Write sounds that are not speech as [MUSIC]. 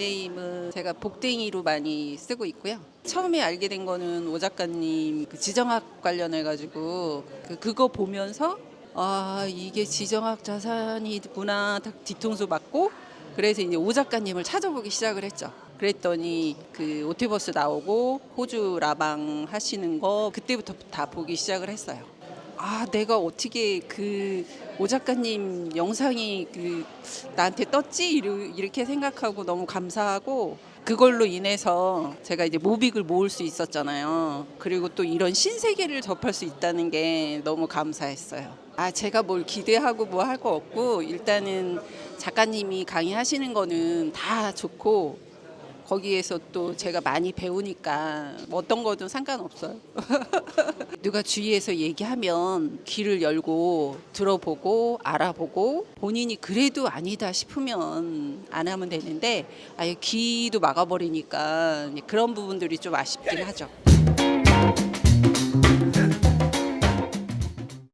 닉네임은 제가 복댕이로 많이 쓰고 있고요. 처음에 알게 된 거는 오 작가님 그 지정학 관련해 가지고 그 그거 보면서 아 이게 지정학 자산이구나 딱 뒤통수 맞고 그래서 이제 오 작가님을 찾아보기 시작을 했죠. 그랬더니 그 오티버스 나오고 호주 라방 하시는 거 그때부터 다 보기 시작을 했어요. 아 내가 어떻게 그 오 작가님 영상이 그 나한테 떴지 이르- 이렇게 생각하고 너무 감사하고 그걸로 인해서 제가 이제 모빅을 모을 수 있었잖아요. 그리고 또 이런 신세계를 접할 수 있다는 게 너무 감사했어요. 아 제가 뭘 기대하고 뭐 할 거 없고 일단은 작가님이 강의하시는 거는 다 좋고 거기에서 또 제가 많이 배우니까 뭐 어떤 거든 상관없어요. [LAUGHS] 누가 주위에서 얘기하면 귀를 열고 들어보고 알아보고 본인이 그래도 아니다 싶으면 안 하면 되는데 아예 귀도 막아버리니까 그런 부분들이 좀 아쉽긴 하죠.